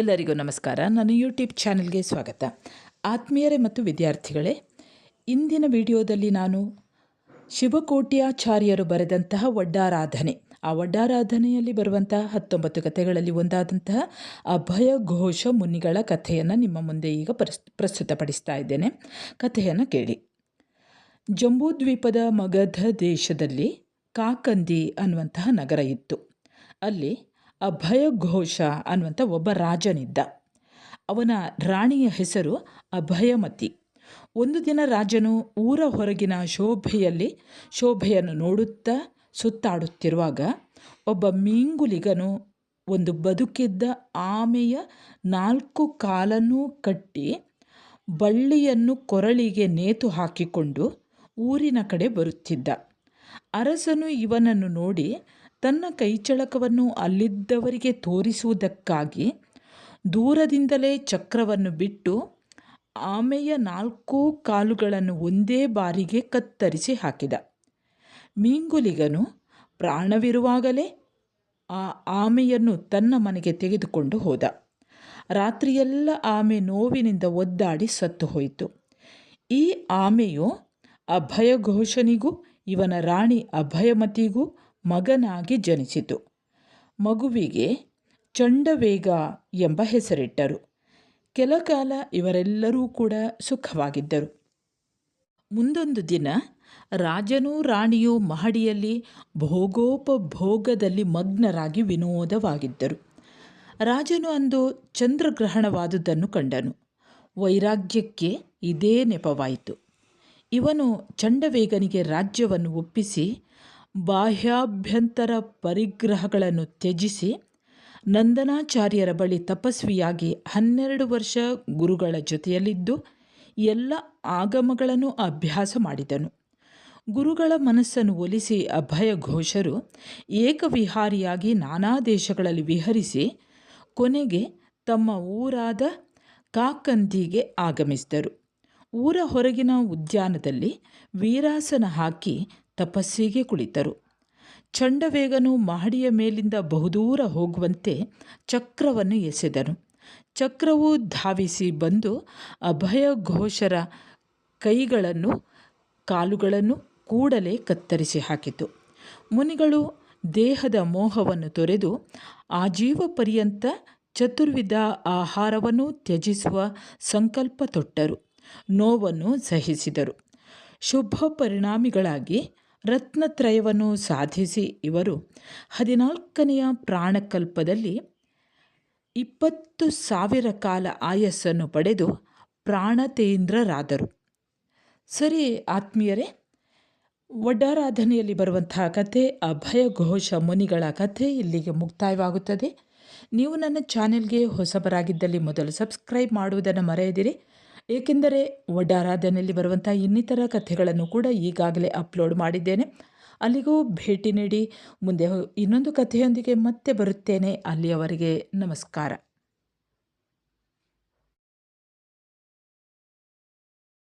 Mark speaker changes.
Speaker 1: ಎಲ್ಲರಿಗೂ ನಮಸ್ಕಾರ. ನನ್ನ ಯೂಟ್ಯೂಬ್ ಚಾನೆಲ್ಗೆ ಸ್ವಾಗತ. ಆತ್ಮೀಯರೇ ಮತ್ತು ವಿದ್ಯಾರ್ಥಿಗಳೇ, ಇಂದಿನ ವಿಡಿಯೋದಲ್ಲಿ ನಾನು ಶಿವಕೋಟ್ಯಾಚಾರ್ಯರು ಬರೆದಂತಹ ಒಡ್ಡಾರಾಧನೆ ಆ ಒಡ್ಡಾರಾಧನೆಯಲ್ಲಿ ಬರುವಂತಹ ಹತ್ತೊಂಬತ್ತು ಕಥೆಗಳಲ್ಲಿ ಒಂದಾದಂತಹ ಅಭಯ ಘೋಷ ಮುನಿಗಳ ಕಥೆಯನ್ನು ನಿಮ್ಮ ಮುಂದೆ ಈಗ ಪ್ರಸ್, ಪ್ರಸ್ತುತಪಡಿಸ್ತಾ ಇದ್ದೇನೆ. ಕಥೆಯನ್ನು ಕೇಳಿ. ಜಂಬೂದ್ವೀಪದ ಮಗಧ ದೇಶದಲ್ಲಿ ಕಾಕಂದಿ ಅನ್ನುವಂತಹ ನಗರ ಇತ್ತು. ಅಲ್ಲಿ ಅಭಯ ಘೋಷ ಅನ್ನುವಂಥ ಒಬ್ಬ ರಾಜನಿದ್ದ. ಅವನ ರಾಣಿಯ ಹೆಸರು ಅಭಯಮತಿ. ಒಂದು ದಿನ ರಾಜನು ಊರ ಹೊರಗಿನ ಶೋಭೆಯಲ್ಲಿ ಶೋಭೆಯನ್ನು ನೋಡುತ್ತಾ ಸುತ್ತಾಡುತ್ತಿರುವಾಗ ಒಬ್ಬ ಮೀಂಗುಲಿಗನು ಒಂದು ಬದುಕಿದ್ದ ಆಮೆಯ ನಾಲ್ಕು ಕಾಲನ್ನು ಕಟ್ಟಿ ಬಳ್ಳಿಯನ್ನು ಕೊರಳಿಗೆ ನೇತು ಹಾಕಿಕೊಂಡು ಊರಿನ ಕಡೆ ಬರುತ್ತಿದ್ದ. ಅರಸನು ಇವನನ್ನು ನೋಡಿ ತನ್ನ ಕೈಚಳಕವನ್ನು ಅಲ್ಲಿದ್ದವರಿಗೆ ತೋರಿಸುವುದಕ್ಕಾಗಿ ದೂರದಿಂದಲೇ ಚಕ್ರವನ್ನು ಬಿಟ್ಟು ಆಮೆಯ ನಾಲ್ಕೂ ಕಾಲುಗಳನ್ನು ಒಂದೇ ಬಾರಿಗೆ ಕತ್ತರಿಸಿ ಹಾಕಿದ. ಮೀಂಗುಲಿಗನು ಪ್ರಾಣವಿರುವಾಗಲೇ ಆ ಆಮೆಯನ್ನು ತನ್ನ ಮನೆಗೆ ತೆಗೆದುಕೊಂಡು ಹೋದ. ರಾತ್ರಿಯೆಲ್ಲ ಆಮೆ ನೋವಿನಿಂದ ಒದ್ದಾಡಿ ಸತ್ತು ಹೋಯಿತು. ಈ ಆಮೆಯು ಅಭಯಘೋಷನಿಗೂ ಇವನ ರಾಣಿ ಅಭಯಮತಿಗೂ ಮಗನಾಗಿ ಜನಿಸಿತು. ಮಗುವಿಗೆ ಚಂಡವೇಗ ಎಂಬ ಹೆಸರಿಟ್ಟರು. ಕೆಲಕಾಲ ಇವರೆಲ್ಲರೂ ಕೂಡ ಸುಖವಾಗಿದ್ದರು. ಮುಂದೊಂದು ದಿನ ರಾಜನೂ ರಾಣಿಯೂ ಮಹಡಿಯಲ್ಲಿ ಭೋಗೋಪಭೋಗದಲ್ಲಿ ಮಗ್ನರಾಗಿ ವಿನೋದವಾಗಿದ್ದರು. ರಾಜನು ಅಂದು ಚಂದ್ರಗ್ರಹಣವಾದುದನ್ನು ಕಂಡನು. ವೈರಾಗ್ಯಕ್ಕೆ ಇದೇ ನೆಪವಾಯಿತು. ಇವನು ಚಂಡವೇಗನಿಗೆ ರಾಜ್ಯವನ್ನು ಒಪ್ಪಿಸಿ ಬಾಹ್ಯಾಭ್ಯಂತರ ಪರಿಗ್ರಹಗಳನ್ನು ತ್ಯಜಿಸಿ ನಂದನಾಚಾರ್ಯರ ಬಳಿ ತಪಸ್ವಿಯಾಗಿ ಹನ್ನೆರಡು ವರ್ಷ ಗುರುಗಳ ಜೊತೆಯಲ್ಲಿದ್ದು ಎಲ್ಲ ಆಗಮಗಳನ್ನು ಅಭ್ಯಾಸ ಮಾಡಿದನು. ಗುರುಗಳ ಮನಸ್ಸನ್ನು ಒಲಿಸಿ ಅಭಯ ಘೋಷರು ಏಕವಿಹಾರಿಯಾಗಿ ನಾನಾ ದೇಶಗಳಲ್ಲಿ ವಿಹರಿಸಿ ಕೊನೆಗೆ ತಮ್ಮ ಊರಾದ ಕಾಕಂದಿಗೆ ಆಗಮಿಸಿದರು. ಊರ ಹೊರಗಿನ ಉದ್ಯಾನದಲ್ಲಿ ವೀರಾಸನ ಹಾಕಿ ತಪಸ್ಸಿಗೆ ಕುಳಿತರು. ಚಂಡವೇಗನು ಮಹಡಿಯ ಮೇಲಿಂದ ಬಹುದೂರ ಹೋಗುವಂತೆ ಚಕ್ರವನ್ನು ಎಸೆದನು. ಚಕ್ರವು ಧಾವಿಸಿ ಬಂದು ಅಭಯ ಘೋಷರ ಕೈಗಳನ್ನು, ಕಾಲುಗಳನ್ನು ಕೂಡಲೇ ಕತ್ತರಿಸಿ ಹಾಕಿತು. ಮುನಿಗಳು ದೇಹದ ಮೋಹವನ್ನು ತೊರೆದು ಆಜೀವ ಪರ್ಯಂತ ಚತುರ್ವಿಧ ಆಹಾರವನ್ನು ತ್ಯಜಿಸುವ ಸಂಕಲ್ಪ ತೊಟ್ಟರು. ನೋವನ್ನು ಸಹಿಸಿದರು. ಶುಭ ಪರಿಣಾಮಿಗಳಾಗಿ ರತ್ನತ್ರಯವನ್ನು ಸಾಧಿಸಿ ಇವರು ಹದಿನಾಲ್ಕನೆಯ ಪ್ರಾಣಕಲ್ಪದಲ್ಲಿ ಇಪ್ಪತ್ತು ಸಾವಿರ ಕಾಲ ಆಯಸ್ಸನ್ನು ಪಡೆದು ಪ್ರಾಣತೇಂದ್ರರಾದರು. ಸರಿ ಆತ್ಮೀಯರೇ ಒಡ್ಡಾರಾಧನೆಯಲ್ಲಿ ಬರುವಂತಹ ಕಥೆ ಅಭಯ ಘೋಷ ಮುನಿಗಳ ಕಥೆ ಇಲ್ಲಿಗೆ ಮುಕ್ತಾಯವಾಗುತ್ತದೆ. ನೀವು ನನ್ನ ಚಾನೆಲ್ಗೆ ಹೊಸಬರಾಗಿದ್ದಲ್ಲಿ ಮೊದಲು ಸಬ್ಸ್ಕ್ರೈಬ್ ಮಾಡುವುದನ್ನು ಮರೆಯದಿರಿ. ಏಕೆಂದರೆ ಒಡ್ಡಾರಾಧನೆಯಲ್ಲಿ ಬರುವಂಥ ಇನ್ನಿತರ ಕಥೆಗಳನ್ನು ಕೂಡ ಈಗಾಗಲೇ ಅಪ್ಲೋಡ್ ಮಾಡಿದ್ದೇನೆ. ಅಲ್ಲಿಗೂ ಭೇಟಿ ನೀಡಿ. ಮುಂದೆ ಇನ್ನೊಂದು ಕಥೆಯೊಂದಿಗೆ ಮತ್ತೆ ಬರುತ್ತೇನೆ. ಅಲ್ಲಿಯವರೆಗೆ ನಮಸ್ಕಾರ.